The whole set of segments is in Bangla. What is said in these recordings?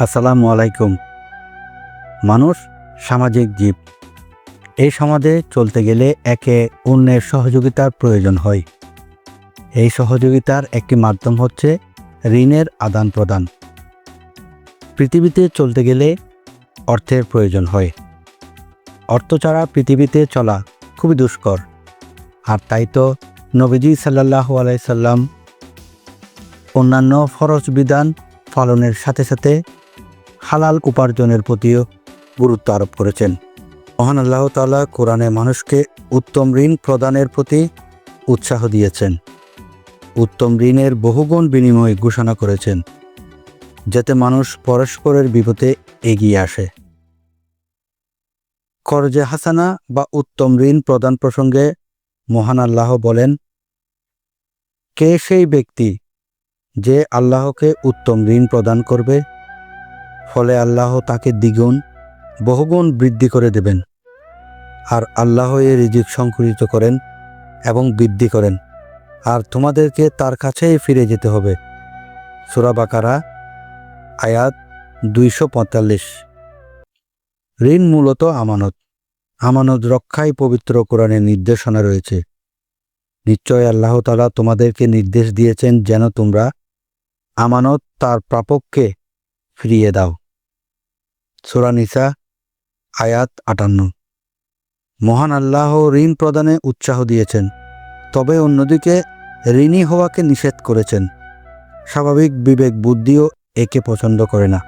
আসসালামু আলাইকুম। মানুষ সামাজিক জীব। এই সমাজে চলতে গেলে একে অন্যের সহযোগিতার প্রয়োজন হয়। এই সহযোগিতার একটি মাধ্যম হচ্ছে ঋণের আদান প্রদান। পৃথিবীতে চলতে গেলে অর্থের প্রয়োজন হয়। অর্থ ছাড়া পৃথিবীতে চলা খুবই দুষ্কর। আর তাই তো নবীজি সাল্লাহ আলাইসাল্লাম অন্যান্য ফরজ বিধান পালনের সাথে সাথে হালাল উপার্জনের প্রতিও গুরুত্ব আরোপ করেছেন। মহান আল্লাহ তাআলা কোরআনে মানুষকে উত্তম ঋণ প্রদানের প্রতি উৎসাহ দিয়েছেন। উত্তম ঋণের বহুগুণ বিনিময় ঘোষণা করেছেন, যাতে মানুষ পরস্পরের বিপদে এগিয়ে আসে। করজে হাসানা বা উত্তম ঋণ প্রদান প্রসঙ্গে মহান আল্লাহ বলেন, কে সেই ব্যক্তি যে আল্লাহকে উত্তম ঋণ প্রদান করবে? ফলে আল্লাহ তাকে দ্বিগুণ, বহুগুণ বৃদ্ধি করে দেবেন। আর আল্লাহ এ রিজিক সংকুচিত করেন এবং বৃদ্ধি করেন। আর তোমাদেরকে তার কাছেই ফিরে যেতে হবে। সুরাবাকারা আয়াত দুইশো পঁয়তাল্লিশ। ঋণ মূলত আমানত। আমানত রক্ষায় পবিত্র কোরআনের নির্দেশনা রয়েছে। নিশ্চয় আল্লাহ তালা তোমাদেরকে নির্দেশ দিয়েছেন যেন তোমরা আমানত তার প্রাপককে ফিরিয়ে দাও। সুরানিসা আয়াত আটান্ন। মহান আল্লাহ ঋণ প্রদানে উৎসাহ দিয়েছেন, তবে অন্যদিকে ঋণী হওয়াকে নিষেধ করেছেন। স্বাভাবিক বিবেক বুদ্ধিও একে পছন্দ করে না।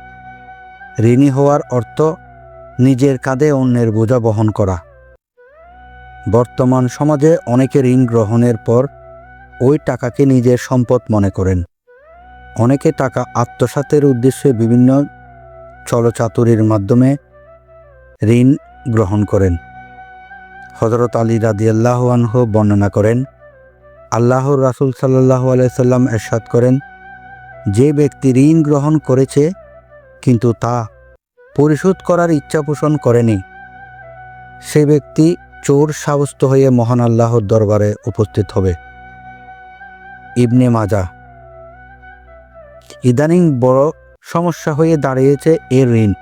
ঋণী হওয়ার অর্থ নিজের কাঁধে অন্যের বোঝা বহন করা। বর্তমান সমাজে অনেকে ঋণ গ্রহণের পর ওই টাকাকে নিজের সম্পদ মনে করেন। অনেকে টাকা আত্মসাতের উদ্দেশ্যে বিভিন্ন চলচাতুরির মাধ্যমে ঋণ গ্রহণ করেন। হজরত আলী রাদিয়াল্লাহু আনহু বর্ণনা করেন, আল্লাহর রাসূল সাল্লাল্লাহু আলাইহি সাল্লাম এরশাদ করেন, যে ব্যক্তি ঋণ গ্রহণ করেছে, কিন্তু তা পরিশোধ করার ইচ্ছা পোষণ করেনি, সে ব্যক্তি চোর সাব্যস্ত হয়ে মহান আল্লাহর দরবারে উপস্থিত হবে। ইবনে মাজা ইদানিং বড় সমস্যা হয়ে দাঁড়িয়েছে এর ঋণ।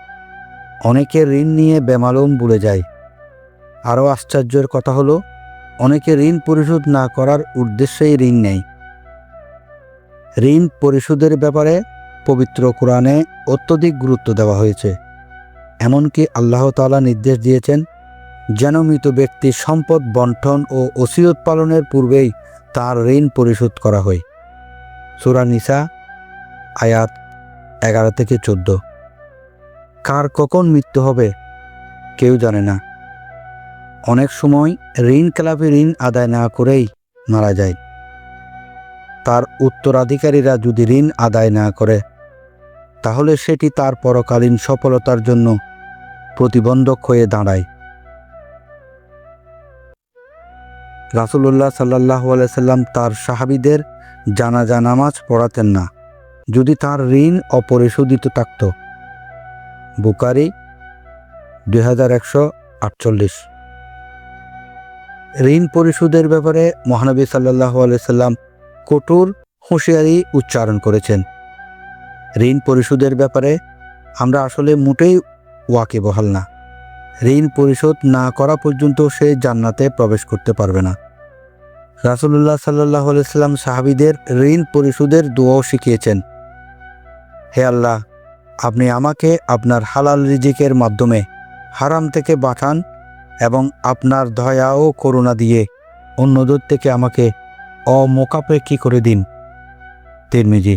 অনেকে ঋণ নিয়ে বেমালুম ভুলে যায়। আরও আশ্চর্যের কথা হলো, অনেকে ঋণ পরিশোধ না করার উদ্দেশ্যেই ঋণ নেয়। ঋণ পরিশোধের ব্যাপারে পবিত্র কোরআনে অত্যধিক গুরুত্ব দেওয়া হয়েছে। এমনকি আল্লাহ তাআলা নির্দেশ দিয়েছেন, যেন মৃত ব্যক্তির সম্পদ বন্টন ও ওসিয়ত পালনের পূর্বেই তার ঋণ পরিশোধ করা হয়। সুরা নিসা, আয়াত এগারো থেকে চোদ্দ। কার কখন মৃত্যু হবে, কেউ জানে না। অনেক সময় ঋণ খেলাপি ঋণ আদায় না করেই মারা যায়। তার উত্তরাধিকারীরা যদি ঋণ আদায় না করে, তাহলে সেটি তার পরকালীন সফলতার জন্য প্রতিবন্ধক হয়ে দাঁড়ায়। রাসুলুল্লাহ সাল্লাহ সাল্লাম তার সাহাবিদের জানাজা নামাজ পড়াতেন না। যদি তার ঋণ অপরিশোধিত থাকত। বুকারি দুই হাজার একশো আটচল্লিশ। ঋণ পরিশোধের ব্যাপারে মহানবী সাল্লাহ সাল্লাম কঠোর হুঁশিয়ারি উচ্চারণ করেছেন। ঋণ পরিশোধের ব্যাপারে আমরা আসলে মোটেই ওয়াকে বহাল না। ঋণ পরিশোধ না করা পর্যন্ত সে জান্নাতে প্রবেশ করতে পারবে না। রাসুলুল্লাহ সাল্লাহ সাল্লাম সাহাবিদের ঋণ পরিশোধের দোয়াও শিখিয়েছেন। হে আল্লাহ, আপনি আমাকে আপনার হালাল রিজিকের মাধ্যমে হারাম থেকে বাঁচান এবং আপনার দয়া ও করুণা দিয়ে অন্যদের থেকে আমাকে অমোকাপেক্ষী করে দিন। তিরমিজি